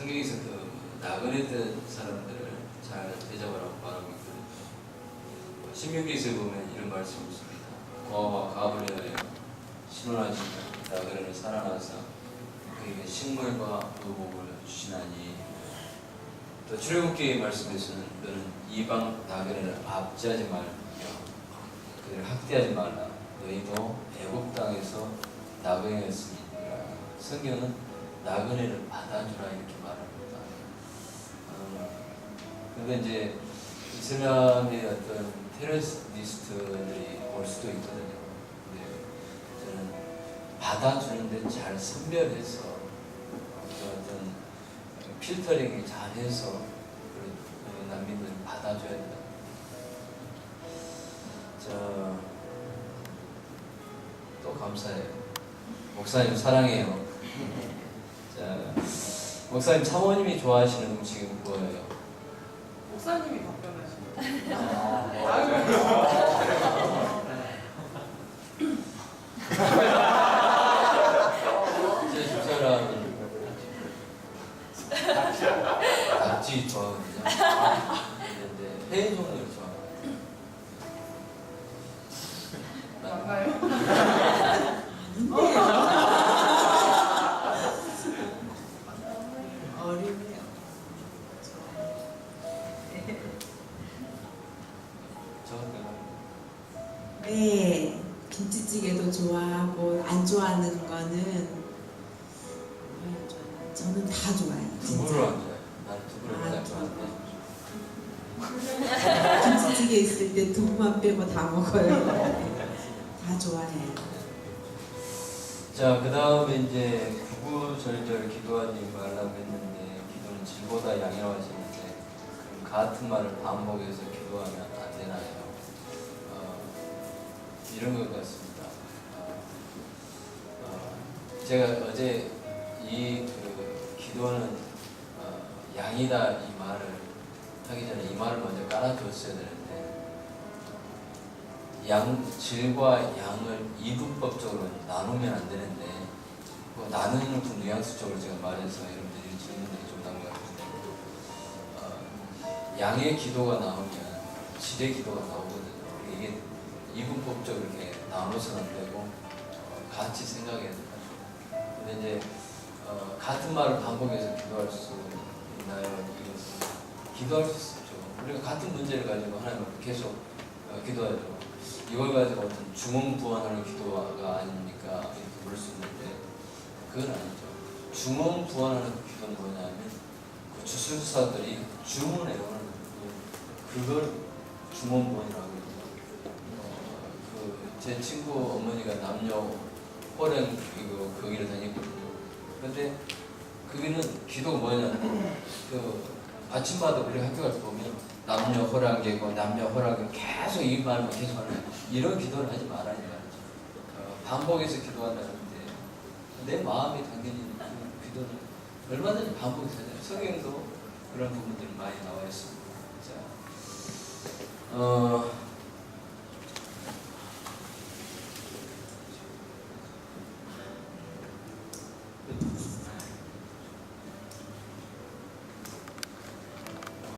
성경에서 그 나그네된 사람들을 잘 대접하라고 말하고 있거든요. 신명기에서 보면 이런 말씀이 있습니다. 고아와 가을 위하여 신원하신 나그네를 살아나서 그에게 식물과 의복을 주시나니 또 출애굽기의 말씀에서는 너는 이방 나그네를 압제하지 말며 그들을 학대하지 말라 너희도 애굽 땅에서 나그네였으니라 성경은 나그네를 받아주라 이렇게 말합니다. 어, 근데 이제 이슬람의 어떤 테러리스트들이 올 수도 있거든요. 근데 저는 받아주는데 잘 선별해서 그 어떤 필터링이 잘해서 난민들을 받아줘야 된다. 자, 또 감사해요. 목사님 사랑해요. 자, 목사님 사모님이 좋아하시는 음식이 뭐예요? 목사님이 제 낙지 좋아하거든요. 근데 회의 종류를 좋아해요. 맞나요? 김치찌개도 좋아하고 안 좋아하는 거는 뭐예요, 저는? 다 좋아해요. 두부를. 안 좋아해요. 나는 두부를 아, 맨날 두부. 좋아하는데. 김치찌개 있을 때 두부만 빼고 다 먹어요. 다 좋아해요. 자, 그 다음에 이제 구구절절 기도하지 말라고 했는데 기도는 질보다 양이라고 하셨는데 그럼 같은 말을 반복해서 기도하면 안 되나요? 어, 이런 것 같습니다. 어, 어, 제가 어제 이 그 기도는 어, 양이다 이 말을 하기 전에 이 말을 먼저 깔아줬어야 되는데 양 질과 양을 이분법적으로 나누면 안 되는데 뭐 나누는 그 뉘앙스적으로 제가 말해서 여러분들이 질문이 좀 나온 것 같은데 어, 양의 기도가 나오면 질의 기도가 나오거든요. 이게 이분법적으로 이렇게 나눠서는 안 되고 어, 같이 생각해야 된다. 근데 이제 어, 같은 말을 반복해서 기도할 수 있나요? 이것은 기도할 수 있죠. 우리가 같은 문제를 가지고 하나님 앞에 계속 어, 기도하죠. 이걸 가지고 어떤 중원부원하는 기도가 아닙니까? 이렇게 물을 수 있는데 그건 아니죠. 중원부원하는 기도는 뭐냐면 그 주술사들이 주문해요. 그- 그걸 중원부원이라고 해요. 어, 그제 친구 어머니가 남녀 호령 이거 거기를 다녔거든요. 근데 그게는 기도가 뭐냐면 그 아침마다 우리 학교 가서 보면 남녀 허락이고 남녀 허락이 계속 이 말만 계속 하는. 이런 기도를 하지 말아야 말이죠. 어, 반복해서 기도한다는데 내 마음이 당연히 그 기도는 얼마든지 반복해서 하잖아요. 성경도 그런 부분들이 많이 나와 있습니다. 자, 어,